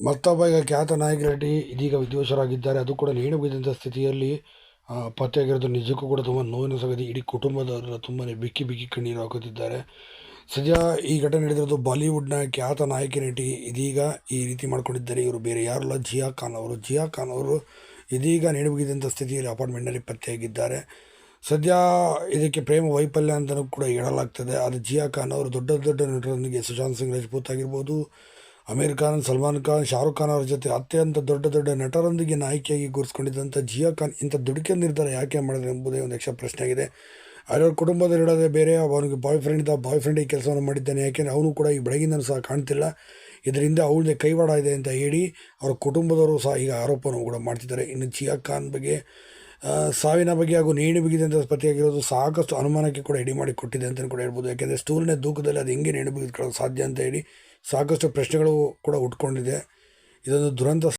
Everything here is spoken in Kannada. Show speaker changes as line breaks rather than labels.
ಮತ್ತೊಬ್ಬ ಈಗ ಖ್ಯಾತ ನಾಯಕ ಇದೀಗ ವಿಧ್ವಂಸರಾಗಿದ್ದಾರೆ ಅದು ಕೂಡ ನೇಣು ಬಿದ್ದಂಥ ಸ್ಥಿತಿಯಲ್ಲಿ ಪತ್ತೆಯಾಗಿರೋದು ನಿಜಕ್ಕೂ ಕೂಡ ತುಂಬ ನೋವಿನ ಸಂಗತಿ. ಇಡೀ ಕುಟುಂಬದವರು ತುಂಬಾ ಬಿಕ್ಕಿ ಬಿಕ್ಕಿ ಕಣ್ಣೀರು ಹಾಕುತ್ತಿದ್ದಾರೆ. ಸದ್ಯ ಈ ಘಟನೆ ನಡೆದಿರೋದು ಬಾಲಿವುಡ್ನ ಖ್ಯಾತ ನಾಯಕಿ ನಟಿ ಇದೀಗ ಈ ರೀತಿ ಮಾಡಿಕೊಂಡಿದ್ದಾರೆ ಇವರು. ಬೇರೆ ಯಾರಲ್ಲ, ಜಿಯಾ ಖಾನ್ ಅವರು. ಜಿಯಾ ಖಾನ್ ಅವರು ಇದೀಗ ನೇಣು ಬಿಗಿದಂಥ ಸ್ಥಿತಿಯಲ್ಲಿ ಅಪಾರ್ಟ್ಮೆಂಟ್ನಲ್ಲಿ ಪತ್ತೆಯಾಗಿದ್ದಾರೆ. ಸದ್ಯ ಇದಕ್ಕೆ ಪ್ರೇಮ ವೈಫಲ್ಯ ಅಂತಲೂ ಕೂಡ ಹೇಳಲಾಗ್ತದೆ. ಅದು ಜಿಯಾ ಖಾನ್ ಅವರು ದೊಡ್ಡ ದೊಡ್ಡ ನಟರೊಂದಿಗೆ ಸುಶಾಂತ್ ಸಿಂಗ್ ರಜಪೂತ್ ಆಗಿರ್ಬೋದು ಅಮೀರ್ ಖಾನ್, ಸಲ್ಮಾನ್ ಖಾನ್, ಶಾರುಖ್ ಖಾನ್ ಅವರ ಜೊತೆ ಅತ್ಯಂತ ದೊಡ್ಡ ದೊಡ್ಡ ನಟರೊಂದಿಗೆ ನಾಯಕಿಯಾಗಿ ಗುರುಸ್ಕೊಂಡಿದ್ದಂಥ ಜಿಯಾ ಖಾನ್ ಇಂಥ ದುಡುಕೆ ನಿರ್ಧಾರ ಯಾಕೆ ಮಾಡಿದ್ರು ಎಂಬುದೇ ಒಂದು ಯಕ್ಷ ಪ್ರಶ್ನೆ ಆಗಿದೆ ಅವ್ರ ಕುಟುಂಬದಲ್ಲಿ ಇಡೋದೇ ಬೇರೆ ಅವನಿಗೆ ಬಾಯ್ ಫ್ರೆಂಡ್ ಇದ್ದ ಬಾಯ್ ಫ್ರೆಂಡ್ ಈ ಕೆಲಸವನ್ನು ಮಾಡಿದ್ದಾನೆ, ಯಾಕೆಂದರೆ ಅವನು ಕೂಡ ಈ ಬೆಳಗಿಂದನೂ ಸಹ ಕಾಣ್ತಿಲ್ಲ. ಇದರಿಂದ ಅವಳದೇ ಕೈವಾಡ ಇದೆ ಅಂತ ಹೇಳಿ, ಅವರ ಕುಟುಂಬದವರು ಸಹ ಈಗ ಆರೋಪವನ್ನು ಕೂಡ ಮಾಡ್ತಿದ್ದಾರೆ. ಇನ್ನು ಜಿಯಾ ಖಾನ್ ಬಗ್ಗೆ ಸಾವಿನ ಬಗ್ಗೆ ಹಾಗೂ ನೇಣು ಬಿಗಿದಂಥ ಪತಿಯಾಗಿರೋದು ಸಾಕಷ್ಟು ಅನುಮಾನಕ್ಕೆ ಕೂಡ ಎಡಿ ಮಾಡಿ ಕೊಟ್ಟಿದೆ ಅಂತಲೂ ಕೂಡ ಹೇಳ್ಬೋದು. ಯಾಕೆಂದರೆ ಸ್ಟೂಲ್ನ ದೂಕದಲ್ಲಿ ಅದು ಹೆಂಗೆ ನೇಣು ಬಿಗಿದ್ಕೊಳ್ಳೋದು ಸಾಧ್ಯ ಅಂತ ಹೇಳಿ ಸಾಕಷ್ಟು ಪ್ರಶ್ನೆಗಳು ಕೂಡ ಉಟ್ಕೊಂಡಿದೆ. ಇದೊಂದು ದುರಂತ